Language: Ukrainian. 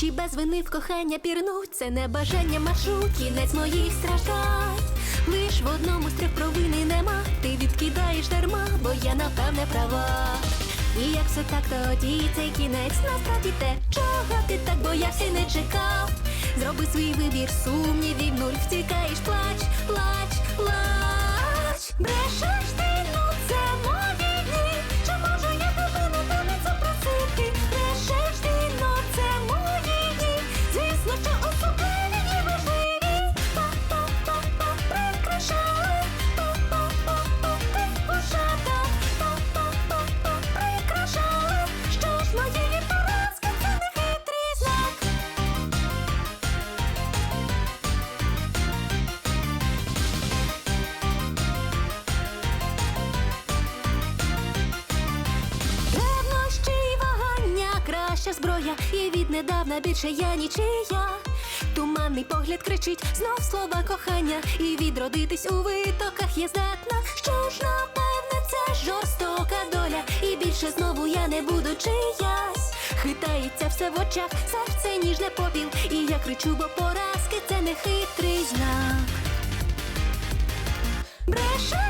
Чи без вини в кохання пірнуть, це не бажання маршрут, кінець моїх страждань. Лиш в одному з трьох провини нема, ти відкидаєш дарма, бо я напевне права. І як все так, тоді цей кінець насправді те, чого ти так боявся й не чекав. Зроби свій вибір, сумнівів нуль, втікаєш, плач, плач. Краща зброя, і віднедавна більше я нічия. Туманний погляд кричить, знов слова кохання, і відродитись у витоках є здатна. Що ж, напевне, це жорстока доля, і більше знову я не буду чиясь. Хитається все в очах, серце ніжне попіл, і я кричу, бо поразки це не хитрий знак. Бреше